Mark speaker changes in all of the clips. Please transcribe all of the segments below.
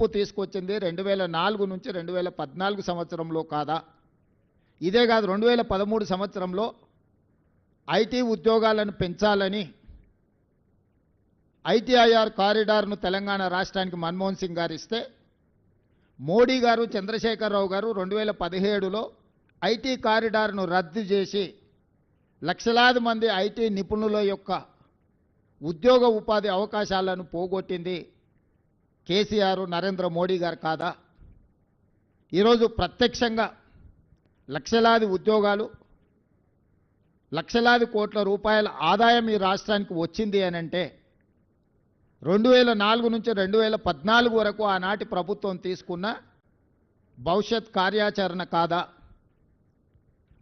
Speaker 1: మార్పు తీసుకొచ్చింది రెండు వేల నాలుగు నుంచి రెండు వేల పద్నాలుగు సంవత్సరంలో కాదా? ఇదే కాదు రెండు వేల పదమూడు సంవత్సరంలో ఐటీ ఉద్యోగాలను పెంచాలని ఐటీఐఆర్ కారిడార్ను తెలంగాణ రాష్ట్రానికి మన్మోహన్ సింగ్ గారు ఇస్తే మోడీ గారు చంద్రశేఖరరావు గారు రెండు వేల పదిహేడులో ఐటీ కారిడార్ను రద్దు చేసి లక్షలాది మంది ఐటీ నిపుణుల యొక్క ఉద్యోగ ఉపాధి అవకాశాలను పోగొట్టింది. కేసీఆర్ నరేంద్ర మోడీ గారు కాదా? ఈరోజు ప్రత్యక్షంగా లక్షలాది ఉద్యోగాలు లక్షలాది కోట్ల రూపాయల ఆదాయం ఈ రాష్ట్రానికి వచ్చింది అనంటే రెండు వేల నాలుగు నుంచి రెండు వేల పద్నాలుగు వరకు ఆనాటి ప్రభుత్వం తీసుకున్న భవిష్యత్ కార్యాచరణ కాదా?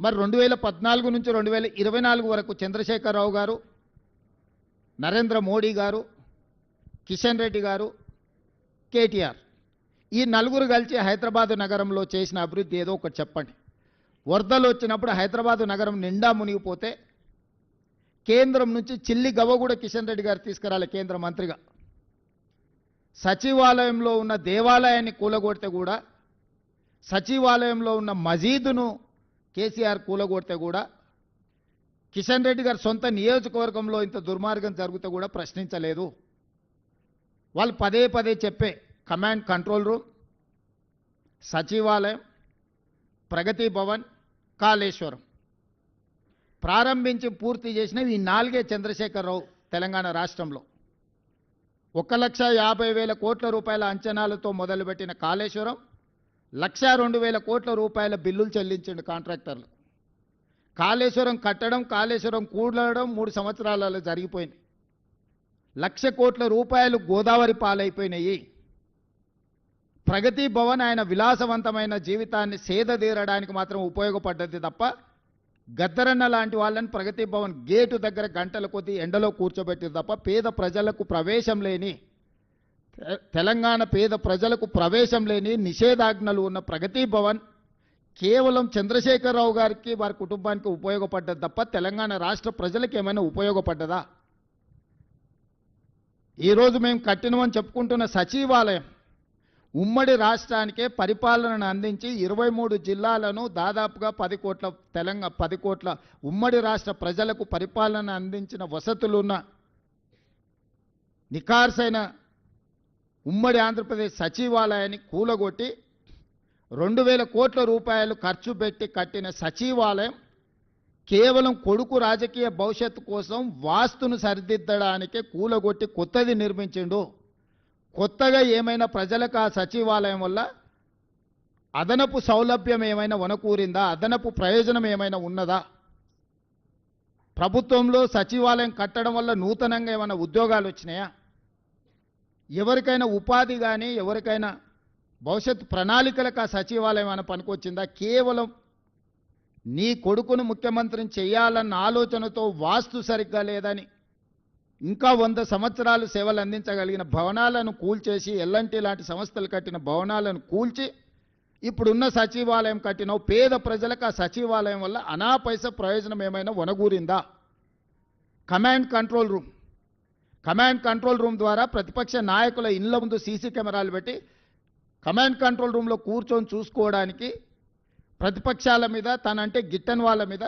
Speaker 1: మరి రెండు వేల పద్నాలుగు నుంచి రెండు వేల ఇరవై నాలుగు వరకు చంద్రశేఖరరావు గారు నరేంద్ర మోడీ గారు కిషన్ రెడ్డి గారు కేటీఆర్. ఈ నలుగురు కలిసి హైదరాబాదు నగరంలో చేసిన అభివృద్ధి ఏదో ఒకటి చెప్పండి. వరదలు వచ్చినప్పుడు హైదరాబాదు నగరం నిండా మునిగిపోతే కేంద్రం నుంచి చిల్లి గవ్వ కూడా కిషన్ రెడ్డి గారు తీసుకురాలి కేంద్ర మంత్రిగా. సచివాలయంలో ఉన్న దేవాలయాన్ని కూలగొడితే కూడా సచివాలయంలో ఉన్న మజీదును కేసీఆర్ కూలగొడితే కూడా కిషన్ రెడ్డి గారు సొంత నియోజకవర్గంలో ఇంత దుర్మార్గం జరిగితే కూడా ప్రశ్నించలేదు. వాళ్ళు పదే పదే చెప్పే కమాండ్ కంట్రోల్ రూమ్ సచివాలయం ప్రగతి భవన్ కాళేశ్వరం. ప్రారంభించి పూర్తి చేసినవి ఈ నాలుగే చంద్రశేఖరరావు తెలంగాణ రాష్ట్రంలో. ఒక లక్ష యాభై వేల కోట్ల రూపాయల అంచనాలతో మొదలుపెట్టిన కాళేశ్వరం లక్ష రెండు వేల కోట్ల రూపాయల బిల్లులు చెల్లించండి కాంట్రాక్టర్లు. కాళేశ్వరం కట్టడం కాళేశ్వరం కూడడం మూడు సంవత్సరాలలో జరిగిపోయింది. లక్ష కోట్ల రూపాయలు గోదావరి పాలైపోయినాయి. ప్రగతి భవన్ ఆయన విలాసవంతమైన జీవితాన్ని సేదదీరడానికి మాత్రం ఉపయోగపడ్డది తప్ప గద్దరన్న లాంటి వాళ్ళని ప్రగతి భవన్ గేటు దగ్గర గంటల కొద్ది ఎండలో కూర్చోబెట్టింది తప్ప పేద ప్రజలకు ప్రవేశం లేని తె- తెలంగాణ పేద ప్రజలకు ప్రవేశం లేని నిషేధాజ్ఞలు ఉన్న ప్రగతి భవన్ కేవలం చంద్రశేఖరరావు గారికి వారి కుటుంబానికి ఉపయోగపడ్డది తప్ప తెలంగాణ రాష్ట్ర ప్రజలకు ఏమైనా ఉపయోగపడ్డదా? ఈరోజు మేము కట్టినమని చెప్పుకుంటున్న సచివాలయం ఉమ్మడి రాష్ట్రానికే పరిపాలనను అందించి ఇరవై మూడు జిల్లాలను దాదాపుగా పది కోట్ల తెలంగాణ పది కోట్ల ఉమ్మడి రాష్ట్ర ప్రజలకు పరిపాలన అందించిన వసతులున్న నికార్సైన ఉమ్మడి ఆంధ్రప్రదేశ్ సచివాలయాన్ని కూలగొట్టి రెండు వేల కోట్ల రూపాయలు ఖర్చు పెట్టి కట్టిన సచివాలయం కేవలం కొడుకు రాజకీయ భవిష్యత్తు కోసం వాస్తును సరిదిద్దడానికే కూలగొట్టి కొత్తది నిర్మించిండు. కొత్తగా ఏమైనా ప్రజలకు ఆ సచివాలయం వల్ల అదనపు సౌలభ్యం ఏమైనా వనకూరిందా? అదనపు ప్రయోజనం ఏమైనా ఉన్నదా? ప్రభుత్వంలో సచివాలయం కట్టడం వల్ల నూతనంగా ఏమైనా ఉద్యోగాలు వచ్చినాయా? ఎవరికైనా ఉపాధి కానీ ఎవరికైనా భవిష్యత్ ప్రణాళికలకు ఆ సచివాలయం ఏమైనా పనికొచ్చిందా? కేవలం నీ కొడుకును ముఖ్యమంత్రిని చేయాలన్న ఆలోచనతో వాస్తు సరిగ్గా లేదని ఇంకా వంద సంవత్సరాలు సేవలు అందించగలిగిన భవనాలను కూల్చేసి ఎల్లంటి లాంటి సంస్థలు కట్టిన భవనాలను కూల్చి ఇప్పుడున్న సచివాలయం కట్టిన పేద ప్రజలకు ఆ సచివాలయం వల్ల అనా పైస ప్రయోజనం ఏమైనా వనగూరిందా? Command control room. Command control room ద్వారా ప్రతిపక్ష నాయకుల ఇళ్ళ ముందు సీసీ కెమెరాలు పెట్టి కమాండ్ కంట్రోల్ రూమ్లో కూర్చొని చూసుకోవడానికి ప్రతిపక్షాల మీద తనంటే గిట్టని వాళ్ళ మీద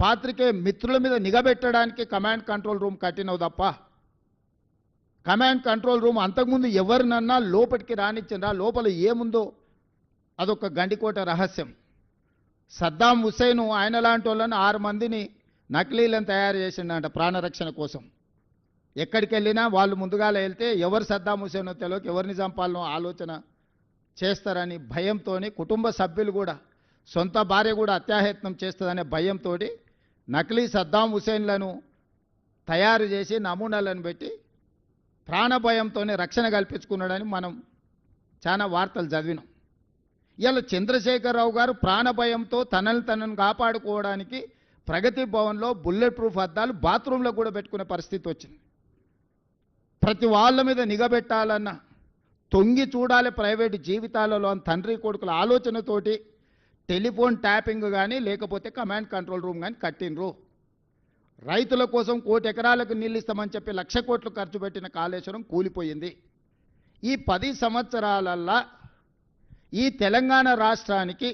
Speaker 1: పాత్రికే మిత్రుల మీద నిఘబెట్టడానికి కమాండ్ కంట్రోల్ రూమ్ కట్టినవు తప్ప కమాండ్ కంట్రోల్ రూమ్ అంతకుముందు ఎవరినన్నా లోపలికి రానిచ్చిండ్రా లోపల ఏముందో అదొక గండికోట రహస్యం. సద్దాం హుసేను ఆయన లాంటి వాళ్ళని ఆరు మందిని నకిలీలను తయారు చేసిండంట ప్రాణరక్షణ కోసం. ఎక్కడికి వెళ్ళినా వాళ్ళు ముందుగాల వెళ్తే ఎవరు సద్దాం హుసేనో తెలియక ఎవరిని చంపాలనో ఆలోచన చేస్తారని భయంతో కుటుంబ సభ్యులు కూడా సొంత భార్య కూడా అత్యాయత్నం చేస్తుందనే భయంతో నకిలీ సద్దాం హుసేన్లను తయారు చేసి నమూనాలను పెట్టి ప్రాణభయంతోనే రక్షణ కల్పించుకున్నాడని మనం చాలా వార్తలు చదివినాం. ఇలా చంద్రశేఖరరావు గారు ప్రాణభయంతో తనని తనను కాపాడుకోవడానికి ప్రగతి భవన్లో బుల్లెట్ ప్రూఫ్ అద్దాలు బాత్రూంలో కూడా పెట్టుకునే పరిస్థితి వచ్చింది. ప్రతి వాళ్ళ మీద నిఘబెట్టాలన్న తొంగి చూడాలి ప్రైవేటు జీవితాలలో అని తండ్రి కొడుకుల ఆలోచనతోటి టెలిఫోన్ ట్యాపింగ్ కానీ లేకపోతే కమాండ్ కంట్రోల్ రూమ్ కానీ కట్టినరు రైతుల కోసం కోటి ఎకరాలకు నీళ్ళు ఇస్తామని చెప్పి లక్ష కోట్లు ఖర్చు పెట్టిన కాళేశ్వరం కూలిపోయింది. ఈ పది సంవత్సరాలల్లా ఈ తెలంగాణ రాష్ట్రానికి